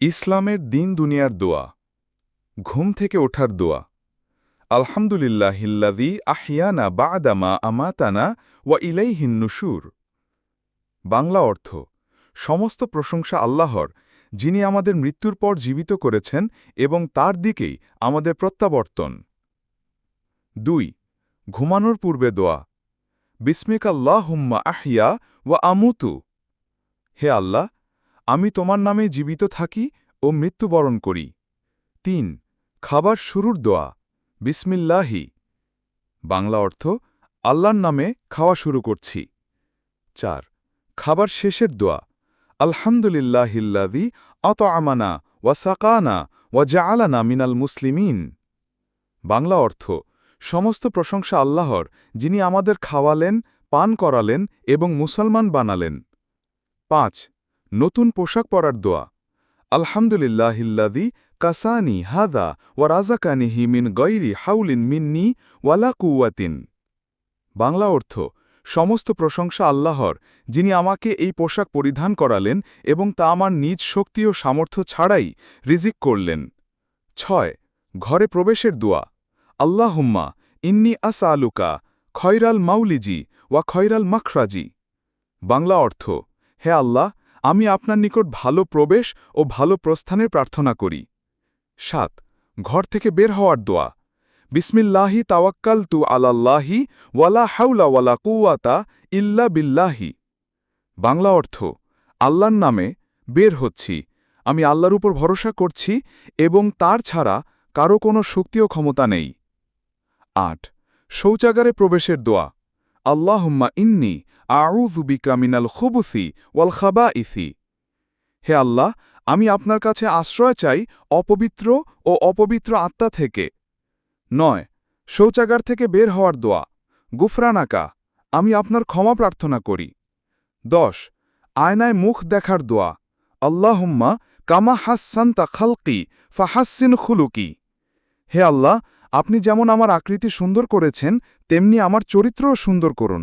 ইসলামের দিন দুনিয়ার দোয়া, ঘুম থেকে ওঠার দোয়া। আলহামদুলিল্লাহিল্লাদি আহিয়ানা বাদামা আমাতানা ওয়া ইলাইহিন নুশুর। বাংলা অর্থ, সমস্ত প্রশংসা আল্লাহর, যিনি আমাদের মৃত্যুর পর জীবিত করেছেন এবং তার দিকেই আমাদের প্রত্যাবর্তন। দুই, ঘুমানোর পূর্বে দোয়া। বিস্মিকাল্লাহুম্মা আহিয়া ওয়া আমুতু। হে আল্লাহ আমি তোমার নামে জীবিত থাকি ও মৃত্যুবরণ করি। তিন, খাবার শুরুর দোয়া। বিসমিল্লাহি। বাংলা অর্থ, আল্লাহর নামে খাওয়া শুরু করছি। চার, খাবার শেষের দোয়া। আলহামদুলিল্লাহিল্লাদি অত আমানা ওয়া সাকানা ওয়া জাআলানা মিনাল মুসলিমিন। বাংলা অর্থ, সমস্ত প্রশংসা আল্লাহর, যিনি আমাদের খাওয়ালেন, পান করালেন এবং মুসলমান বানালেন। পাঁচ নতুন পোশাক পরার দোয়া। আলহামদুলিল্লাহিল্লাদি কাসানি হাদা ওয়া রাজাকানিহি মিন গৈরি হাউলিন মিন্নি ওয়ালা কুয়াতিন বাংলা অর্থ, সমস্ত প্রশংসা আল্লাহর, যিনি আমাকে এই পোশাক পরিধান করালেন এবং তা আমার নিজ শক্তি ও সামর্থ্য ছাড়াই রিজিক করলেন। ছয়, ঘরে প্রবেশের দোয়া। আল্লাহুম্মা ইন্নি আস আলুকা খয়রাল মাউলিজি ওয়া খয়রাল মাখরাজি। বাংলা অর্থ, হে আল্লাহ আমি আপনার নিকট ভালো প্রবেশ ও ভালো প্রস্থানের প্রার্থনা করি। সাত, ঘর থেকে বের হওয়ার দোয়া। বিসমিল্লাহি তাওয়াক্কাল তু আলাল্লাহি ওয়ালা হাউলা ওয়ালা কুয়াতা ইল্লা বিল্লাহি। বাংলা অর্থ, আল্লাহর নামে বের হচ্ছি। আমি আল্লাহর উপর ভরসা করছি এবং তার ছাড়া কারও কোনো শক্তি ও ক্ষমতা নেই। আট, শৌচাগারে প্রবেশের দোয়া। আল্লাহুম্মা ইন্নি আউজুবিকা মিনাল খুবুসি ওয়াল খাবা ইসি হে আল্লাহ, আমি আপনার কাছে আশ্রয় চাই অপবিত্র ও অপবিত্র আত্মা থেকে। নয়, শৌচাগার থেকে বের হওয়ার দোয়া। গুফরানাকা, আমি আপনার ক্ষমা প্রার্থনা করি। দশ, আয়নায় মুখ দেখার দোয়া। আল্লাহুম্মা কামা হাসান্তা খালকি ফাহাসিন খুলুকি। হে আল্লাহ আপনি যেমন আমার আকৃতি সুন্দর করেছেন তেমনি আমার চরিত্রও সুন্দর করুন।